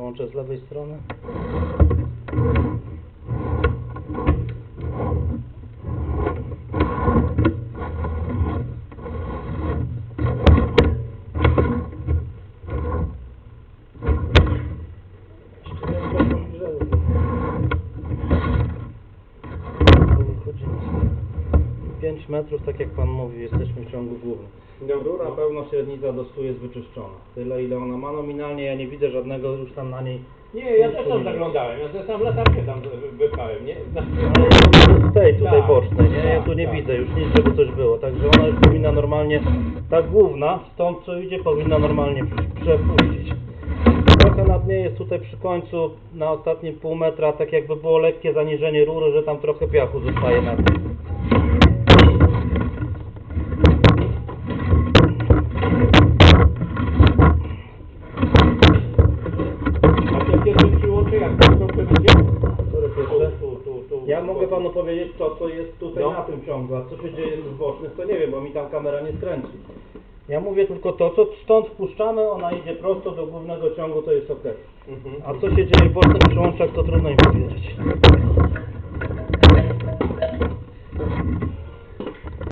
przełącze z lewej strony. Jeszcze nie wiem, jak grzeje. Tu wychodzi nic. 5 metrów, tak jak Pan mówi, jesteśmy w ciągu głównym. Rura pełna średnica do 100 jest wyczyszczona. Tyle ile ona ma nominalnie, ja nie widzę żadnego już tam na niej. Nie, ja też tam zaglądałem, ja też tam latarkę tam wypchałem, nie? Ale z tej tutaj Tak, bocznej, nie? Ja tu nie tak. widzę już nic, żeby coś było. Także ona już powinna normalnie, ta główna, stąd co idzie, powinna normalnie przepuścić. Trochę na dnie jest tutaj przy końcu, na ostatnim pół metra, tak jakby było lekkie zaniżenie rury, że tam trochę piachu zostaje na tym. A te pierwsze przyłącze jak to są będzie? Które pierwsze? Tu, tu, tu. Ja mogę panu powiedzieć to, co jest tutaj No. na tym ciągu, a co się dzieje w bocznych, to nie wiem, bo mi tam kamera nie skręci. Ja mówię tylko to, co stąd wpuszczamy, ona idzie prosto do głównego ciągu, to jest ok. Mhm. A co się dzieje w bocznych przyłączach, to trudno mi powiedzieć.